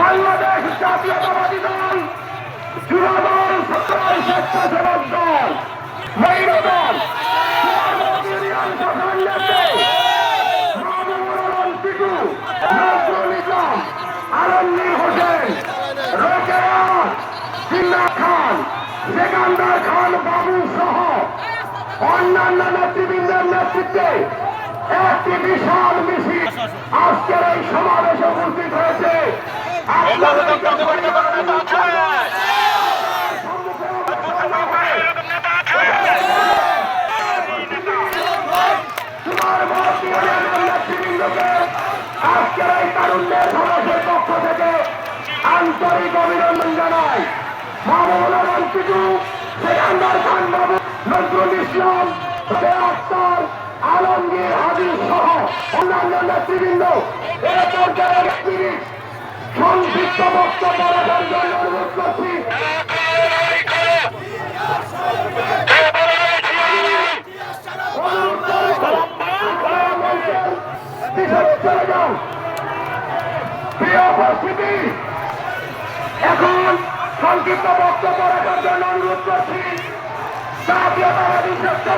বাংলাদেশ জাতীয়তাবাদী দল যুবদল সকল স্বেচ্ছাসেবক দল, মহিলা দল আলমগীর হোসেন, রোকেয়া জিন্না খান, সেকান্দার খান বাবু সহ অন্যান্য নেতৃবৃন্দের নেতৃত্বে একটি বিশাল মিছিল আজকের এই সমাবেশে নেতৃবৃন্দকে আজকের এই তারুণ্যের সমাজের পক্ষ থেকে আন্তরিক অভিনন্দন জানাই রহমান টিটু সেকান্দার খান বাবু নজরুল ইসলাম আক্তার আলমগীর হাবিব সহ অন্যান্য নেতৃবৃন্দ এ পর্যায়ে তিরিশ সংক্ষিপ্ত বক্তব্য রাখার জন্য অনুরোধ করছি চলে যাও। প্রিয় উপস্থিতি এখন সংক্ষিপ্ত বক্তব্য রাখার জন্য অনুরোধ করছি। জাতীয়তাবাদী স্বেচ্ছাসেবক